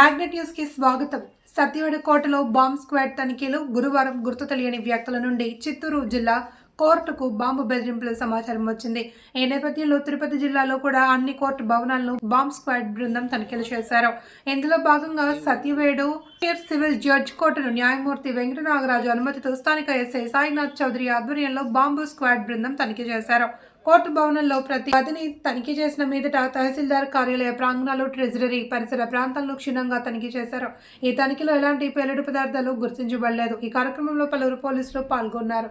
Magnet న్యూస్కి స్వాగతం. సత్యవేడ కోటలో బాంబ్ స్క్వాడ్ తనిఖీలు గురువారం గుర్తు తెలియని వ్యక్తుల నుండి చిత్తూరు జిల్లా కోర్టుకు బాంబు బెదిరింపుల సమాచారం వచ్చింది. ఈ నేపథ్యంలో తిరుపతి జిల్లాలో కూడా అన్ని కోర్టు భవనాలను బాంబ్ స్క్వాడ్ బృందం తనిఖీలు చేశారు. ఇందులో భాగంగా సత్యవేడు సివిల్ జడ్జ్ కోర్టును న్యాయమూర్తి వెంకటనాగరాజు అనుమతితో స్థానిక ఎస్ఐ సాయినాథ్ చౌదరి ఆధ్వర్యంలో బాంబు స్క్వాడ్ బృందం తనిఖీ చేశారు. కోర్టు భవనంలో ప్రతి గదిని తనిఖీ చేసిన మీదట తహసీల్దార్ కార్యాలయ ప్రాంగణాలు ట్రెజరీ పరిసర ప్రాంతాలను క్షుణ్ణంగా తనిఖీ చేశారు. ఈ తనిఖీలో ఎలాంటి పేలుడు పదార్థాలు గుర్తించబడలేదు. ఈ కార్యక్రమంలో పలువురు పోలీసులు పాల్గొన్నారు.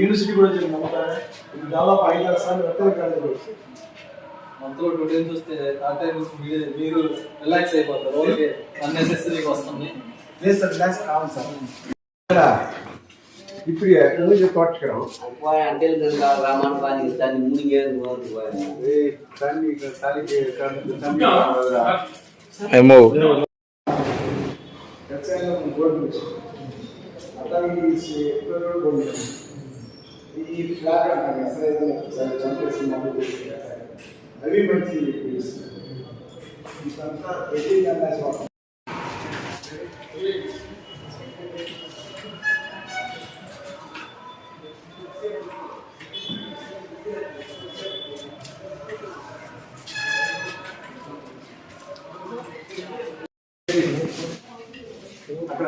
యూనివర్సిటీ కూడా వచ్చింది నమ్ముతారా ఇది దాదాపు ఐదు ఆరు సార్లు రక్తం కాలేదు. మంత్లో టూ టైమ్స్ వస్తే టైమ్స్ మీరు మీరు రిలాక్స్ అయిపోతారు. ఓకే. అన్నెసెసరీగా వస్తుంది. లేదు సార్ గ్లాస్ కావాలి సార్. ఇప్పుడు పూజ తోటకరం పోయి అంటే రామాయణ పానికి దాన్ని పోయి. తల్లి తల్లికి ఏమో ఈ ఫ్లాగ్ అంటారు అసలు చంపేసి మమ్మల్ని అవి మంచి ఇదంతా ఎయిటీన్ అన్నా అక్కడ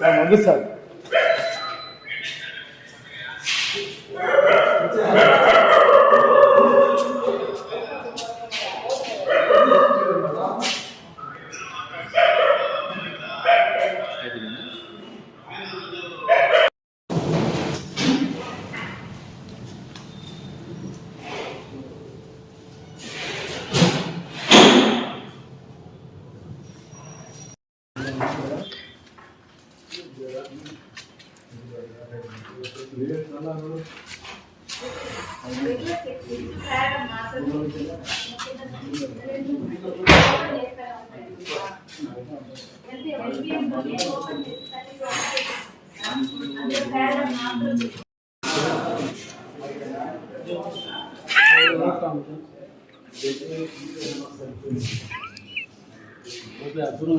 Sir ముందు సార్. అప్పుడు